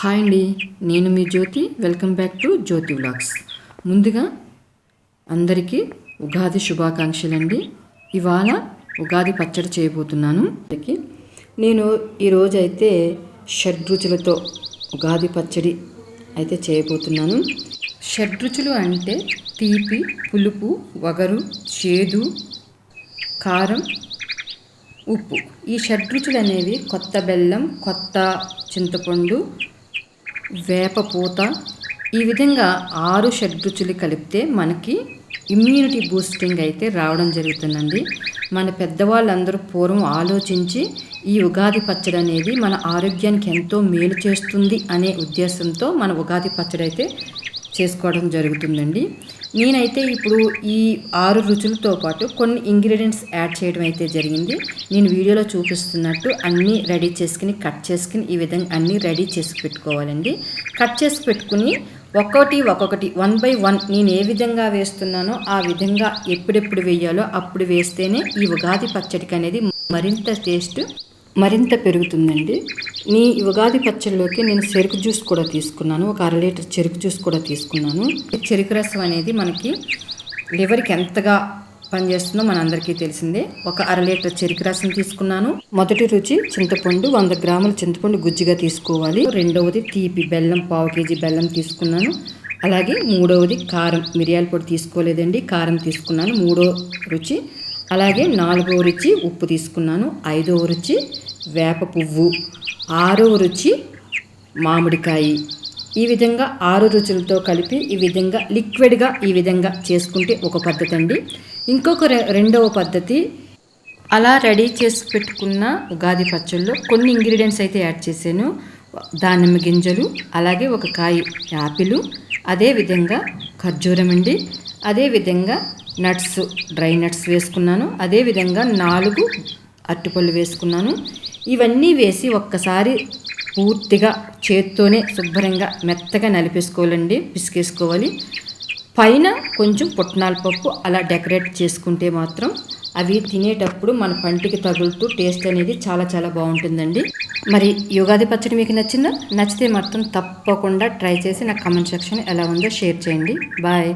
Hi అండి నేను మీ Jyothi. Welcome back to Jyothi vlogs ముందుగా అందరికీ ఉగాది శుభాకాంక్షలు అండి ఇవాళ ఉగాది పచ్చడి చేయబోతున్నాను. నేను ఈరోజైతే షడ్రుచులతో ఉగాది పచ్చడి అయితే చేయబోతున్నాను. షడ్రుచులు అంటే తీపి పులుపు వగరు చేదు కారం ఉప్పు. ఈ షడ్రుచులు అనేవి కొత్త బెల్లం కొత్త చింతపండు వేప పూత. ఈ విధంగా ఆరు షడ్రుచులు కలిపితే మనకి ఇమ్యూనిటీ బూస్టింగ్ అయితే రావడం జరుగుతుందండి. మన పెద్దవాళ్ళందరూ పూర్వం ఆలోచించి ఈ ఉగాది పచ్చడి అనేది మన ఆరోగ్యానికి ఎంతో మేలు చేస్తుంది అనే ఉద్దేశంతో మన ఉగాది పచ్చడి అయితే చేసుకోవడం జరుగుతుందండి. నేనైతే ఇప్పుడు ఈ ఆరు రుచులతో పాటు కొన్ని ఇంగ్రీడియంట్స్ యాడ్ చేయడం అయితే జరిగింది. నేను వీడియోలో చూపిస్తున్నట్టు అన్నీ రెడీ చేసుకుని కట్ చేసుకుని ఈ విధంగా అన్నీ రెడీ చేసి పెట్టుకోవాలండి. కట్ చేసి పెట్టుకుని ఒక్కొక్కటి ఒక్కొక్కటి వన్ బై వన్ నేను ఏ విధంగా వేస్తున్నానో ఆ విధంగా ఎప్పుడెప్పుడు వేయాలో అప్పుడు వేస్తేనే ఈ ఉగాది పచ్చడికి అనేది మరింత టేస్ట్ మరింత పెరుగుతుందండి. నీ ఉగాది పచ్చళ్ళలోకి నేను చెరుకు జ్యూస్ కూడా తీసుకున్నాను. ఒక అర లీటర్ చెరుకు జ్యూస్ కూడా తీసుకున్నాను. చెరుకు రసం అనేది మనకి లివర్కి ఎంతగా పనిచేస్తుందో మనందరికీ తెలిసిందే. ఒక అర లీటర్ చెరుకు రసం తీసుకున్నాను. మొదటి రుచి చింతపండు వంద గ్రాముల చింతపండు గుజ్జుగా తీసుకోవాలి. రెండవది తీపి బెల్లం పావు కేజీ బెల్లం తీసుకున్నాను. అలాగే మూడవది కారం మిరియాల పొడి తీసుకోలేదండి. కారం తీసుకున్నాను. మూడో రుచి అలాగే నాలుగవ రుచి ఉప్పు తీసుకున్నాను. ఐదవ రుచి వేప పువ్వు. ఆరవ రుచి మామిడికాయ. ఈ విధంగా ఆరు రుచులతో కలిపి ఈ విధంగా లిక్విడ్గా ఈ విధంగా చేసుకుంటే ఒక పద్ధతి అండి. ఇంకొక రె- రెండవ పద్ధతి అలా రెడీ చేసి పెట్టుకున్న ఉగాది పచ్చళ్ళలో కొన్ని ఇంగ్రీడియంట్స్ అయితే యాడ్ చేశాను. దానిమ్మ గింజలు అలాగే ఒక కాయ యాపిల్ అదేవిధంగా ఖర్జూరం అండి. అదేవిధంగా నట్స్ డ్రై నట్స్ వేసుకున్నాను. అదేవిధంగా నాలుగు అరటిపళ్ళు వేసుకున్నాను. ఇవన్నీ వేసి ఒక్కసారి పూర్తిగా చేత్తోనే శుభ్రంగా మెత్తగా నలిపేసుకోవాలండి పిసికేసుకోవాలి. పైన కొంచెం పుట్నాల పప్పు అలా డెకరేట్ చేసుకుంటే మాత్రం అవి తినేటప్పుడు మన పంటికి తగులుతూ టేస్ట్ అనేది చాలా చాలా బాగుంటుందండి. మరి యుగాది ఉగాది పచ్చడి మీకు నచ్చిందా? నచ్చితే మాత్రం తప్పకుండా ట్రై చేసి నాకు కమెంట్ సెక్షన్ ఎలా ఉందో షేర్ చేయండి. బాయ్.